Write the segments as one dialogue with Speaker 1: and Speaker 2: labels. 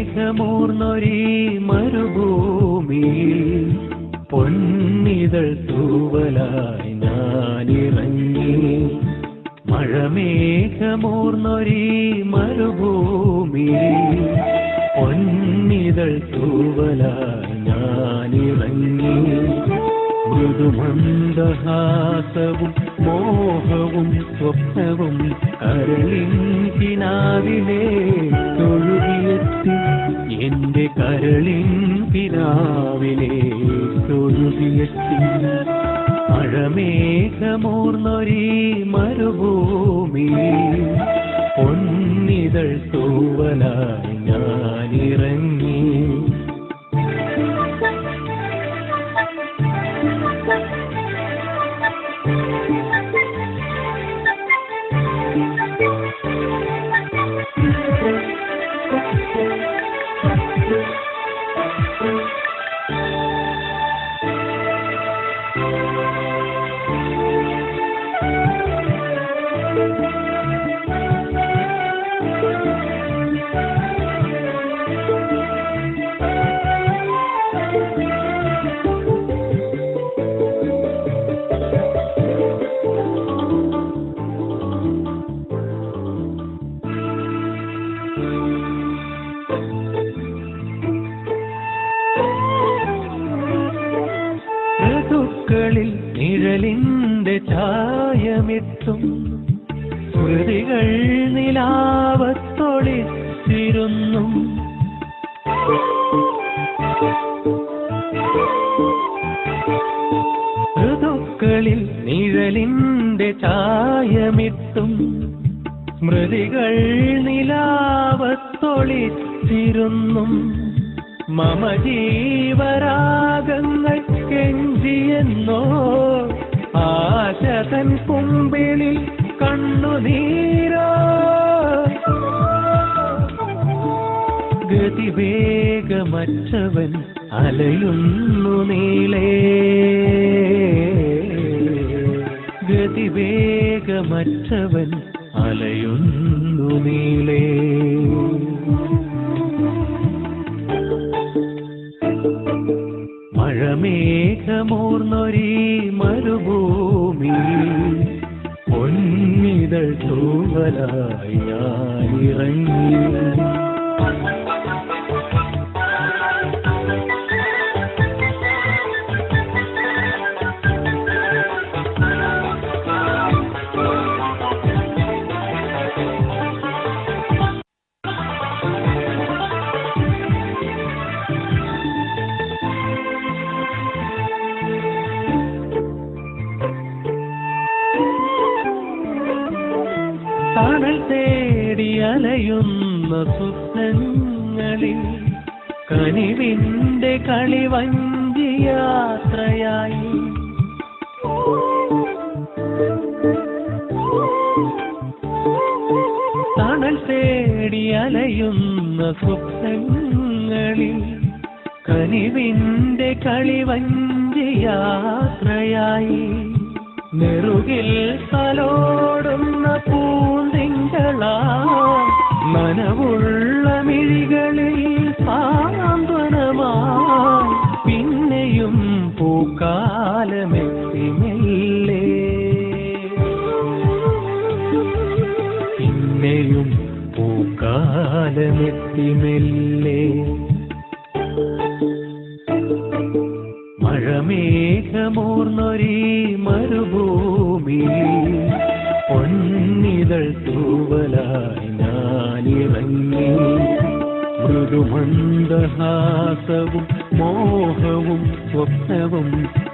Speaker 1: മഴമേഘമൂർന്നൊരീ മരുഭൂമിയിൽ പൊന്നിതൾ തൂവലായി ഞാനിറങ്ങി. മഴമേഘമൂർന്നൊരീ മരുഭൂമിയിൽ പൊന്നിതൾ തൂവലായി ഞാനിറങ്ങി. മൃദുമന്ദഹാസവും മോഹവും സ്വപ്നവും കരളിങ്കിനാവിലെ തൊഴുകിയെത്തി എന്റെ കരളിൻ കിനാവിലെ തൊഴുകിയെത്തി മഴമേഘമൂർന്നൊരീ മരുഭൂമി പൊന്നിതൾ തൂവലായി ഞാനിറങ്ങി. നിഴലിന്റെ ഛായമിട്ടും സ്മൃതികൾ നിലാവത്തൊളിച്ചിരുന്നു ഋതുക്കളിൽ നിഴലിന്റെ ചായമിട്ടും സ്മൃതികൾ നിലാവത്തൊളിച്ചിരുന്നു മമ ജീവരാഗങ്ങൾ കെഞ്ചിയെന്നോ ആശതൻ കുമ്പിളിൽ കണ്ണുനീരോ ഗതിവേഗമറ്റവൻ അലയുന്നു നീളേ ഗതിവേഗമറ്റവൻ അലയുന്നു നീളേ മഴമേഘമൂർന്നൊരീ പൊന്നിതൾ തൂവലായി ഞാനിറങ്ങി തണൽ തേടി അലയുന്ന സ്വപ്നങ്ങളിൽ കനിവിന്റെ കളിവഞ്ചി യാത്രയായി തണൽ തേടി അലയുന്ന സ്വപ്നങ്ങളിൽ കനിവിന്റെ കളിവഞ്ചി യാത്രയായി നെറുകിൽ തലോടുന്ന പൂന്തിങ്കളാ നനവുള്ള മിഴികളിൽ സാന്ത്വനമായി പിന്നെയും പൂക്കാലമെത്തിമില്ലേ പിന്നെയും പൂക്കാലമെത്തിമില്ലേ മഴമേഘമൂർന്നൊരീ മരുഭൂമി പൊന്നിതൾ തൂവലായി ഞാനിറങ്ങി മൃദുമന്ദഹാസവും മോഹവും സ്വപ്നവും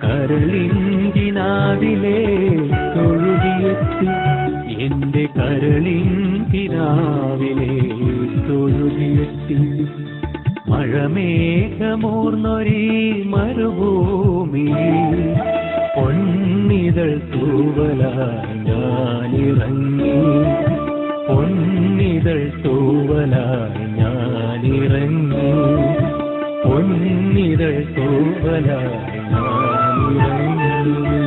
Speaker 1: കരളിങ്കിനാവിലെ തൊഴുകിയെത്തി എന്റെ കരളിങ്കിനാവിലെ തൊഴുകിയെത്തി. മഴമേഘമൂർന്നൊരീ മരുഭൂമി പൊന്നിതൾ തൂവലായി ഞാനിറങ്ങി. പൊന്നിതൾ തൂവലായി ഞാനിറങ്ങി. പൊന്നിതൾ തൂവലായി ഞാനിറങ്ങി.